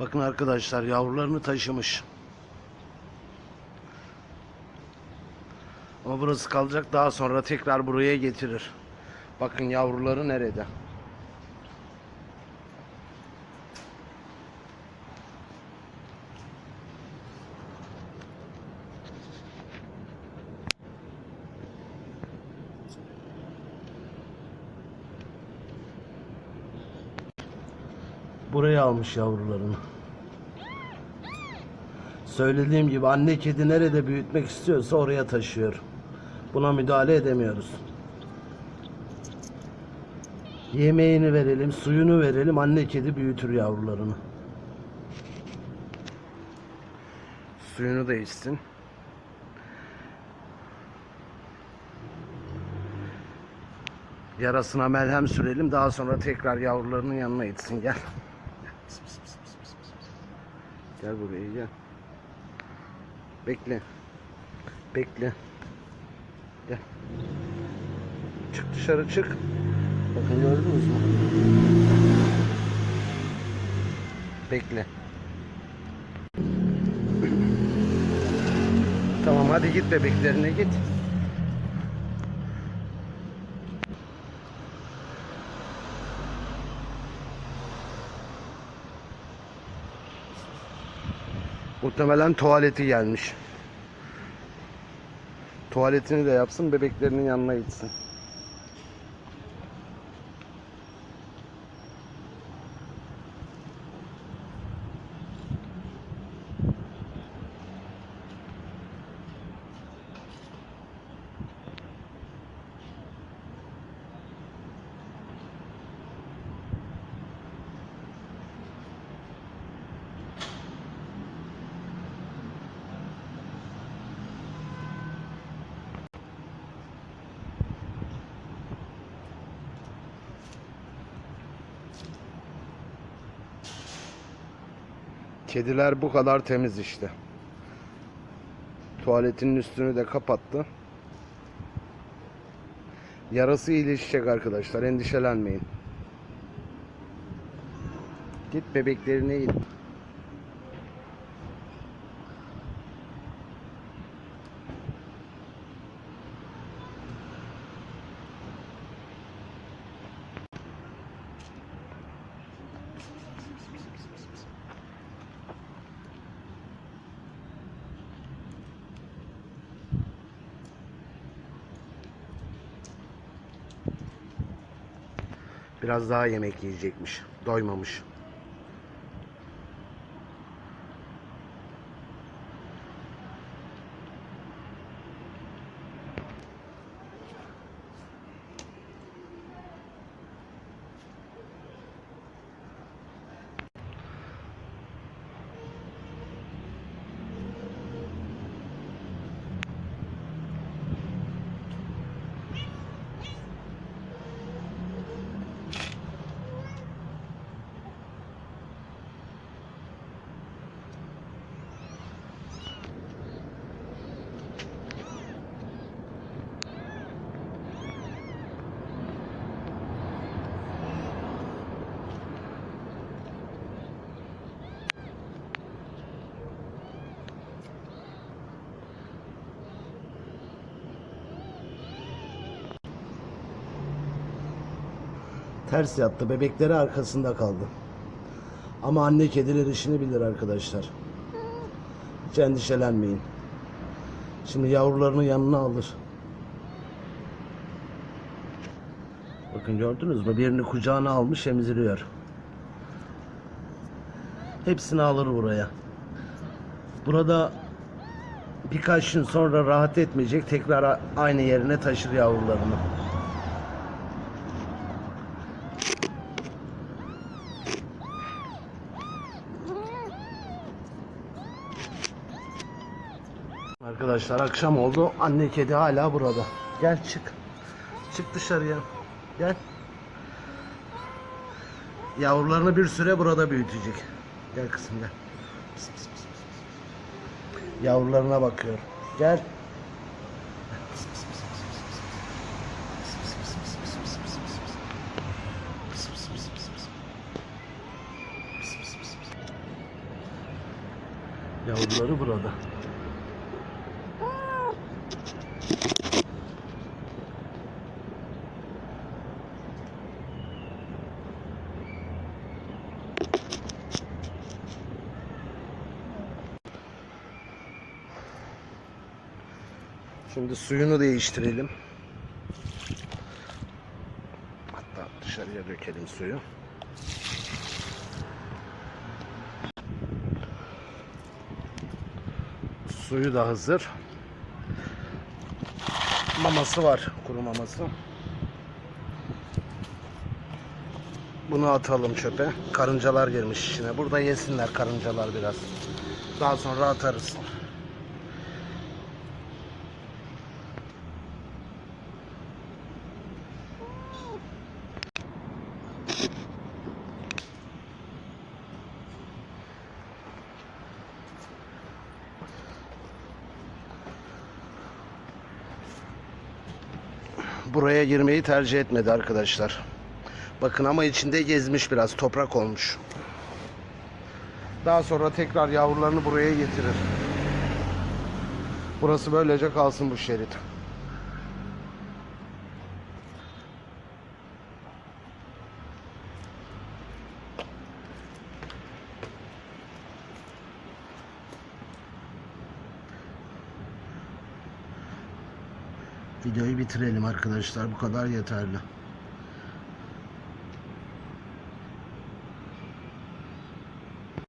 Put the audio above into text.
Bakın arkadaşlar yavrularını taşımış. Ama burası kalacak daha sonra tekrar buraya getirir. Bakın yavruları nerede? Buraya almış yavrularını. Söylediğim gibi anne kedi nerede büyütmek istiyorsa oraya taşıyor. Buna müdahale edemiyoruz. Yemeğini verelim, suyunu verelim, anne kedi büyütür yavrularını. Suyunu da içsin. Yarasına melhem sürelim, daha sonra tekrar yavrularının yanına gitsin. Gel. Gel buraya gel. Bekle. Bekle. Gel. Çık dışarı çık. Bakın gördünüz mü? Bekle. Tamam hadi git bebeklerine git. Muhtemelen tuvaleti gelmiş. Tuvaletini de yapsın, bebeklerinin yanına gitsin. Kediler bu kadar temiz işte. Tuvaletinin üstünü de kapattı. Yarası iyileşecek arkadaşlar. Endişelenmeyin. Git bebeklerine git. Biraz daha yemek yiyecekmiş. Doymamış. Ters yattı. Bebekleri arkasında kaldı. Ama anne kediler işini bilir arkadaşlar. Hiç endişelenmeyin. Şimdi yavrularını yanına alır. Bakın gördünüz mü? Birini kucağına almış emziriyor. Hepsini alır buraya. Burada birkaç gün sonra rahat etmeyecek. Tekrar aynı yerine taşır yavrularını. Arkadaşlar akşam oldu. Anne kedi hala burada. Gel çık. Çık dışarıya. Gel. Yavrularını bir süre burada büyütecek. Gel kızım gel. Pıs, pıs, pıs, pıs. Yavrularına bakıyor. Gel. Pıs, pıs, Şimdi suyunu değiştirelim. Hatta dışarıya dökelim suyu. Suyu da hazır. Maması var, kuru maması. Bunu atalım çöpe. Karıncalar girmiş içine. Burada yesinler karıncalar biraz. Daha sonra atarız. Buraya girmeyi tercih etmedi arkadaşlar. Bakın ama içinde gezmiş biraz toprak olmuş. Daha sonra tekrar yavrularını buraya getirir. Burası böylece kalsın bu şerit. Videoyu bitirelim arkadaşlar. Bu kadar yeterli.